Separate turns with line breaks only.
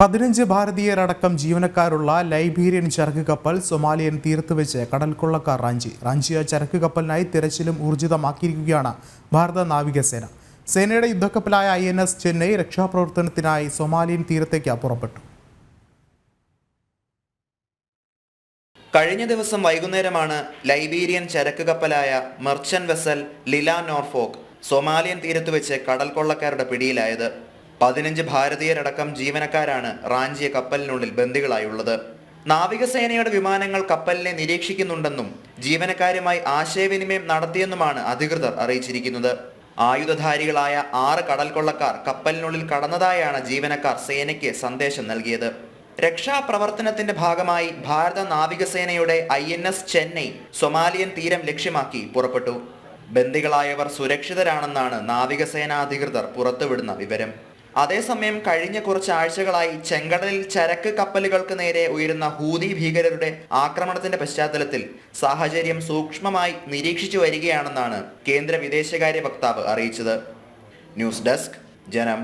പതിനഞ്ച് ഭാരതീയരടക്കം ജീവനക്കാരുള്ള ലൈബീരിയൻ ചരക്ക് കപ്പൽ സൊമാലിയൻ തീരത്ത് വെച്ച് കടൽക്കൊള്ളക്കാർ റാഞ്ചി. റാഞ്ചിയ ചരക്ക് കപ്പലിനായി തിരച്ചിലും ഊർജിതമാക്കിയിരിക്കുകയാണ് ഭാരത നാവികസേന. സേനയുടെ യുദ്ധക്കപ്പലായ ഐ എൻ എസ് ചെന്നൈ രക്ഷാപ്രവർത്തനത്തിനായി സൊമാലിയൻ തീരത്തേക്ക് പുറപ്പെട്ടു.
കഴിഞ്ഞ ദിവസം വൈകുന്നേരമാണ് ലൈബീരിയൻ ചരക്ക് കപ്പലായ merchant vessel Lila Norfolk Somalian തീരത്ത് വെച്ച് കടൽക്കൊള്ളക്കാരുടെ പിടിയിലായത്. പതിനഞ്ച് ഭാരതീയരടക്കം ജീവനക്കാരാണ് റാഞ്ചിയ കപ്പലിനുള്ളിൽ ബന്ദികളായുള്ളത്. നാവികസേനയുടെ വിമാനങ്ങൾ കപ്പലിനെ നിരീക്ഷിക്കുന്നുണ്ടെന്നും ജീവനക്കാരുമായി ആശയവിനിമയം നടത്തിയെന്നുമാണ് അധികൃതർ അറിയിച്ചിരിക്കുന്നത്. ആയുധധാരികളായ ആറ് കടൽ കൊള്ളക്കാർ കപ്പലിനുള്ളിൽ കടന്നതായാണ് ജീവനക്കാർ സേനയ്ക്ക് സന്ദേശം നൽകിയത്. രക്ഷാപ്രവർത്തനത്തിന്റെ ഭാഗമായി ഭാരത നാവികസേനയുടെ I N S Chennai Somalian തീരം ലക്ഷ്യമാക്കി പുറപ്പെട്ടു. ബന്ദികളായവർ സുരക്ഷിതരാണെന്നാണ് നാവികസേന അധികൃതർ പുറത്തുവിടുന്ന വിവരം. അതേസമയം കഴിഞ്ഞ കുറച്ച് ആഴ്ചകളായി ചെങ്കടലിൽ ചരക്ക് കപ്പലുകൾക്ക് നേരെ ഉയരുന്ന ഹൂതി ഭീകരരുടെ ആക്രമണത്തിന്റെ പശ്ചാത്തലത്തിൽ സാഹചര്യം സൂക്ഷ്മമായി നിരീക്ഷിച്ചു വരികയാണെന്നാണ് കേന്ദ്ര വിദേശകാര്യ വക്താവ് അറിയിച്ചത്. ന്യൂസ് ഡെസ്ക് ജനം.